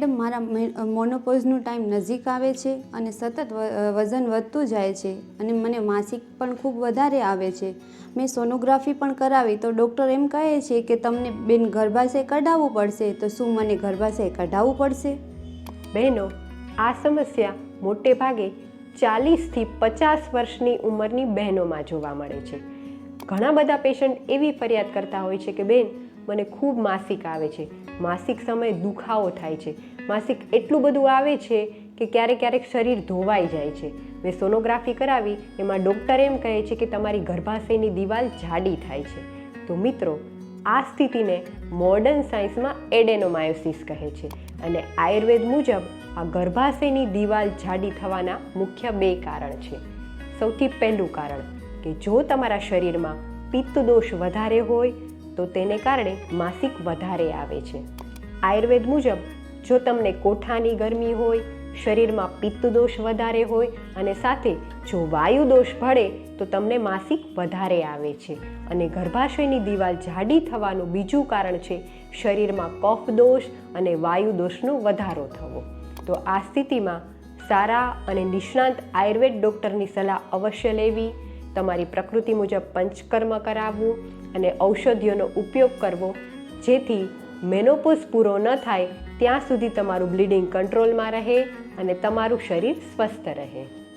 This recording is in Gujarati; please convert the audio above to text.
મેડમ, મારા મોનોપોઝનું ટાઈમ નજીક આવે છે અને સતત વજન વધતું જાય છે અને મને માસિક પણ ખૂબ વધારે આવે છે. મેં સોનોગ્રાફી પણ કરાવી તો ડૉક્ટર એમ કહે છે કે તમને બેન ગર્ભાશય કઢાવવું પડશે, તો શું મને ગર્ભાશય કઢાવવું પડશે? બહેનો, આ સમસ્યા મોટે ભાગે ચાલીસથી પચાસ વર્ષની ઉંમરની બહેનોમાં જોવા મળે છે. ઘણા બધા પેશન્ટ એવી ફરિયાદ કરતા હોય છે કે બેન મને ખૂબ માસિક આવે છે. માસિક સમયે દુખાવો થાય છે. માસિક એટલું બધું આવે છે કે ક્યારેક ક્યારેક શરીર ધોવાઈ જાય છે. મેં સોનોગ્રાફી કરાવી, એમાં ડૉક્ટર એમ કહે છે કે તમારી ગર્ભાશયની દિવાલ જાડી થાય છે. તો મિત્રો, આ સ્થિતિને મોડર્ન સાયન્સમાં એડેનોમાયોસિસ કહે છે અને આયુર્વેદ મુજબ આ ગર્ભાશયની દિવાલ જાડી થવાના મુખ્ય બે કારણ છે. સૌથી પહેલું કારણ કે જો તમારા શરીરમાં પિત્ત દોષ વધારે હોય તો તેને કારણે માસિક વધારે આવે છે. આયુર્વેદ મુજબ, જો તમને કોઠાની ગરમી હોય, શરીરમાં પિત્ત દોષ વધારે હોય અને સાથે જો વાયુ દોષ ભળે, તો તમને માસિક વધારે આવે છે. અને ગર્ભાશયની દિવાલ જાડી થવાનું બીજું કારણ છે, શરીરમાં કફ દોષ અને વાયુ દોષનો વધારો થવો. તો આ સ્થિતિમાં સારા અને નિષ્ણાંત આયુર્વેદ ડૉક્ટરની સલાહ અવશ્ય લેવી. તમારી પ્રકૃતિ મુજબ પંચકર્મ કરાવવું અને ઔષધિઓનો ઉપયોગ કરવો. જેથી મેનોપોઝ પૂરો ન થાય, ત્યાં સુધી તમારું બ્લીડિંગ કંટ્રોલમાં રહે અને તમારું શરીર સ્વસ્થ રહે.